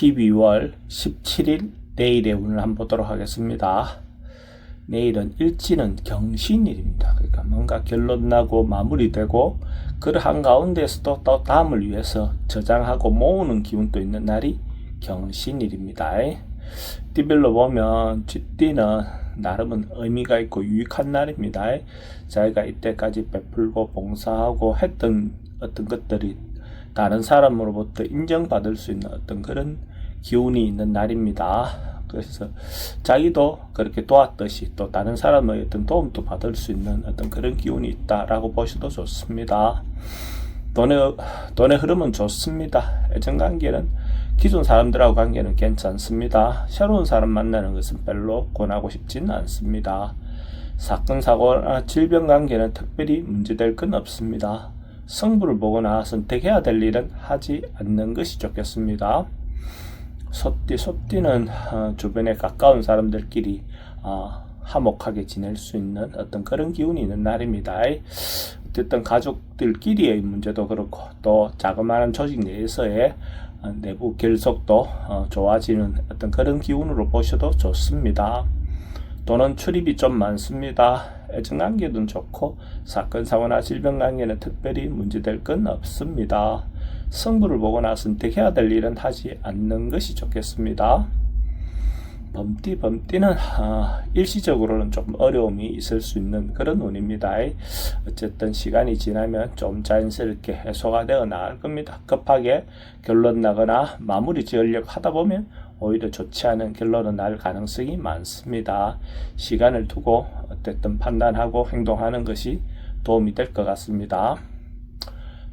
12월 17일 내일의 운을 한번 보도록 하겠습니다. 내일은 일지는 경신일입니다. 그러니까 뭔가 결론 나고 마무리되고 그 한가운데서도 또 다음을 위해서 저장하고 모으는 기운도 있는 날이 경신일입니다. 띠별로 보면 쥐띠는 나름은 의미가 있고 유익한 날입니다. 자기가 이때까지 베풀고 봉사하고 했던 어떤 것들이 다른 사람으로부터 인정받을 수 있는 어떤 그런 기운이 있는 날입니다. 그래서 자기도 그렇게 도왔듯이 또 다른 사람의 어떤 도움도 받을 수 있는 어떤 그런 기운이 있다라고 보셔도 좋습니다. 돈의, 돈의 흐름은 좋습니다. 애정 관계는 기존 사람들하고 관계는 괜찮습니다. 새로운 사람 만나는 것은 별로 권하고 싶지는 않습니다. 사건, 사고나 질병 관계는 특별히 문제될 건 없습니다. 성부를 보거나 선택해야 될 일은 하지 않는 것이 좋겠습니다. 소띠, 소띠는 어, 주변에 가까운 사람들끼리 어, 화목하게 지낼 수 있는 어떤 그런 기운이 있는 날입니다. 어쨌든 가족들끼리의 문제도 그렇고 또 자그마한 조직 내에서의 어, 내부 결속도 좋아지는 어떤 그런 기운으로 보셔도 좋습니다. 또는 출입이 좀 많습니다. 애정관계도 좋고 사건 사고나 질병 관계는 특별히 문제될 건 없습니다. 성부를 보거나 선택해야 될 일은 하지 않는 것이 좋겠습니다. 범띠 범띠는 아, 일시적으로는 좀 어려움이 있을 수 있는 그런 운입니다. 어쨌든 시간이 지나면 좀 자연스럽게 해소가 되어 나갈 겁니다. 급하게 결론 나거나 마무리 지으려고 하다 보면 오히려 좋지 않은 결론은 날 가능성이 많습니다. 시간을 두고 어쨌든 판단하고 행동하는 것이 도움이 될 것 같습니다.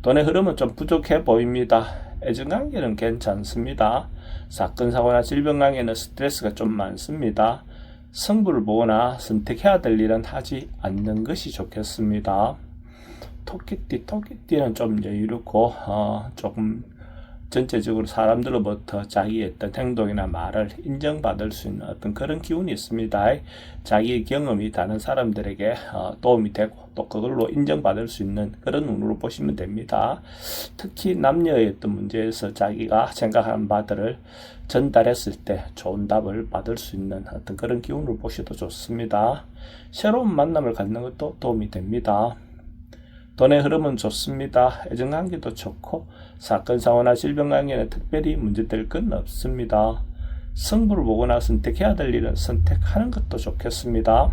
돈의 흐름은 좀 부족해 보입니다. 애정관계는 괜찮습니다. 사건, 사고나 질병 관계는 스트레스가 좀 많습니다. 성부를 보거나 선택해야 될 일은 하지 않는 것이 좋겠습니다. 토끼띠, 토끼띠는 좀 여유롭고, 어, 조금 전체적으로 사람들로부터 자기의 어떤 행동이나 말을 인정받을 수 있는 어떤 그런 기운이 있습니다. 자기의 경험이 다른 사람들에게 어, 도움이 되고 또 그걸로 인정받을 수 있는 그런 운으로 보시면 됩니다. 특히 남녀의 어떤 문제에서 자기가 생각하는 바들을 전달했을 때 좋은 답을 받을 수 있는 어떤 그런 기운을 보셔도 좋습니다. 새로운 만남을 갖는 것도 도움이 됩니다. 돈의 흐름은 좋습니다. 애정관계도 좋고 사건 사고나 질병 관계는 특별히 문제될 건 없습니다. 성부를 보거나 선택해야 될 일은 선택하는 것도 좋겠습니다.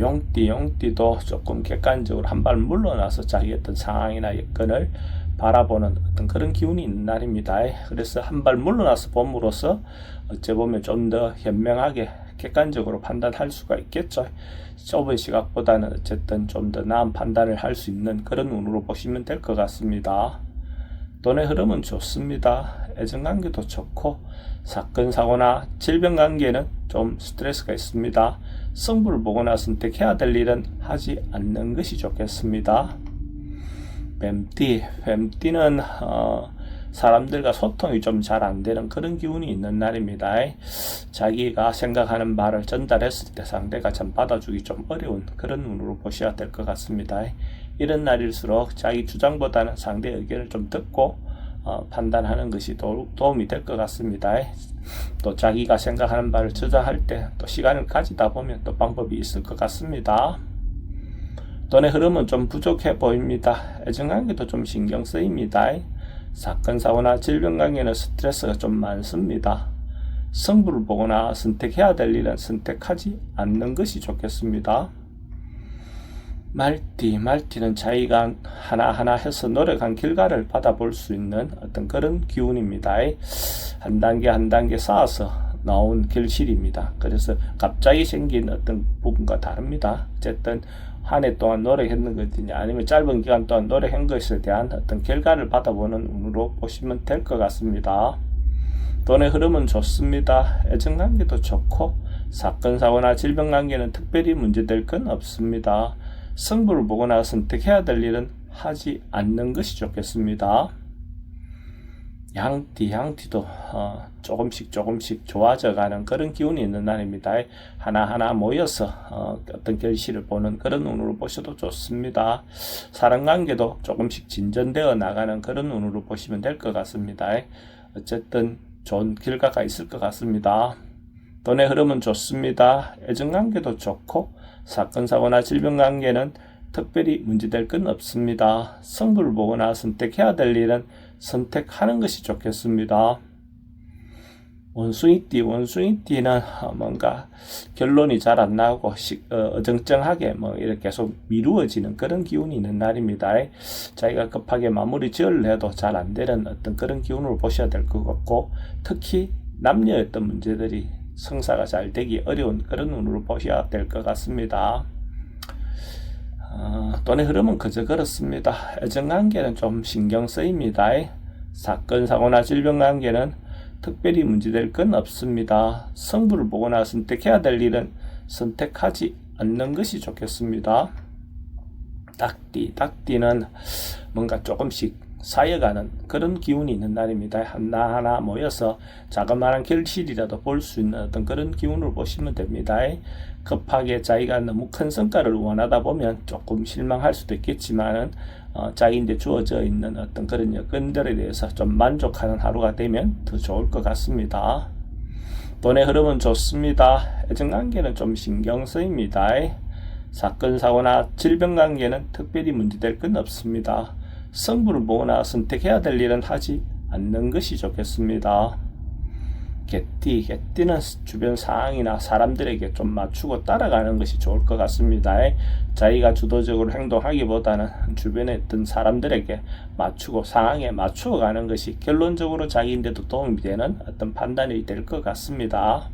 용띠, 용띠도 조금 객관적으로 한 발 물러나서 자기 어떤 상황이나 여건을 바라보는 어떤 그런 기운이 있는 날입니다. 그래서 한 발 물러나서 봄으로써 어째 보면 좀 더 현명하게 객관적으로 판단할 수가 있겠죠. 좁은 시각보다는 어쨌든 좀 더 나은 판단을 할 수 있는 그런 운으로 보시면 될 것 같습니다. 돈의 흐름은 좋습니다. 애정관계도 좋고 사건 사고나 질병 관계는 좀 스트레스가 있습니다. 성부를 보거나 선택해야 될 일은 하지 않는 것이 좋겠습니다. 뱀띠, 뱀띠는 어, 사람들과 소통이 좀 잘 안 되는 그런 기운이 있는 날입니다. 자기가 생각하는 말을 전달했을 때 상대가 참 받아주기 좀 어려운 그런 눈으로 보셔야 될 것 같습니다. 이런 날일수록 자기 주장보다는 상대 의견을 좀 듣고 어, 판단하는 것이 도, 움이 될 것 같습니다. 또 자기가 생각하는 바를 저장할 때 또 시간을 가지다 보면 또 방법이 있을 것 같습니다. 돈의 흐름은 좀 부족해 보입니다. 애정관계도 좀 신경 쓰입니다. 사건, 사고나 질병 관계는 스트레스가 좀 많습니다. 성부를 보거나 선택해야 될 일은 선택하지 않는 것이 좋겠습니다. 말띠, 말띠는 자기가 하나하나 해서 노력한 결과를 받아볼 수 있는 어떤 그런 기운입니다. 한 단계 한 단계 쌓아서 나온 결실입니다. 그래서 갑자기 생긴 어떤 부분과 다릅니다. 어쨌든 한 해 동안 노력했는 것이냐 아니면 짧은 기간 동안 노력한 것에 대한 어떤 결과를 받아보는 운으로 보시면 될 것 같습니다. 돈의 흐름은 좋습니다. 애정관계도 좋고 사건 사고나 질병 관계는 특별히 문제될 건 없습니다. 성부를 보거나 선택해야 될 일은 하지 않는 것이 좋겠습니다. 양띠, 양띠도 어, 조금씩 조금씩 좋아져가는 그런 기운이 있는 날입니다. 하나하나 모여서 어, 떤 결실을 보는 그런 운으로 보셔도 좋습니다. 사랑관계도 조금씩 진전되어 나가는 그런 운으로 보시면 될 것 같습니다. 어쨌든 좋은 결과가 있을 것 같습니다. 돈의 흐름은 좋습니다. 애정관계도 좋고 사건 사고나 질병 관계는 특별히 문제될 건 없습니다. 성부를 보거나 선택해야 될 일은 선택하는 것이 좋겠습니다. 원숭이띠, 원숭이띠는 뭔가 결론이 잘 안 나오고 시, 어, 어정쩡하게 뭐 이렇게 계속 미루어지는 그런 기운이 있는 날입니다. 자기가 급하게 마무리 지을 해도 잘 안 되는 어떤 그런 기운을 보셔야 될 것 같고 특히 남녀의 어떤 문제들이 성사가 잘 되기 어려운 그런 눈으로 보셔야 될 것 같습니다. 어, 돈의 흐름은 그저 그렇습니다. 애정관계는 좀 신경 쓰입니다. 사건, 사고나 질병 관계는 특별히 문제될 건 없습니다. 성부를 보거나 선택해야 될 일은 선택하지 않는 것이 좋겠습니다. 딱띠, 딱띠는 뭔가 조금씩 쌓여가는 그런 기운이 있는 날입니다. 하나하나 모여서 자그마한 결실이라도 볼 수 있는 어떤 그런 기운을 보시면 됩니다. 급하게 자기가 너무 큰 성과를 원하다 보면 조금 실망할 수도 있겠지만은 어, 자기인데 주어져 있는 어떤 그런 여건들에 대해서 좀 만족하는 하루가 되면 더 좋을 것 같습니다. 돈의 흐름은 좋습니다. 애정관계는 좀 신경 쓰입니다. 사건, 사고나 질병 관계는 특별히 문제될 건 없습니다. 성부를 보거나 선택해야 될 일은 하지 않는 것이 좋겠습니다. 개띠, 개띠는 주변 상황이나 사람들에게 좀 맞추고 따라가는 것이 좋을 것 같습니다. 자기가 주도적으로 행동하기보다는 주변에 있던 사람들에게 맞추고 상황에 맞추어 가는 것이 결론적으로 자기인데도 도움이 되는 어떤 판단이 될 것 같습니다.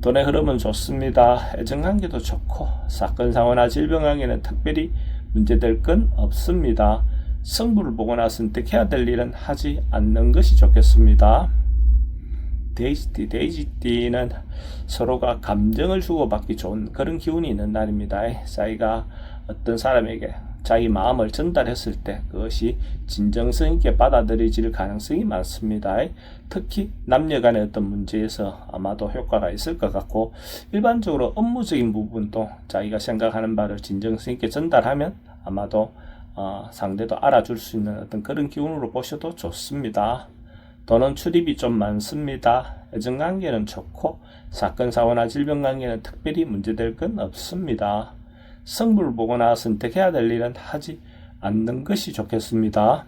돈의 흐름은 좋습니다. 애정관계도 좋고 사건 사고나 질병 관계는 특별히 문제될 건 없습니다. 성부를 보거나 선택해야 될 일은 하지 않는 것이 좋겠습니다. 데이지띠, 데이지띠는 서로가 감정을 주고받기 좋은 그런 기운이 있는 날입니다. 자기가 어떤 사람에게 자기 마음을 전달했을 때 그것이 진정성 있게 받아들여질 가능성이 많습니다. 특히 남녀 간의 어떤 문제에서 아마도 효과가 있을 것 같고 일반적으로 업무적인 부분도 자기가 생각하는 바를 진정성 있게 전달하면 아마도 어, 상대도 알아줄 수 있는 어떤 그런 기운으로 보셔도 좋습니다. 돈은 출입이 좀 많습니다. 애정관계는 좋고 사건 사고나 질병 관계는 특별히 문제될 건 없습니다. 성부를 보거나 선택해야 될 일은 하지 않는 것이 좋겠습니다.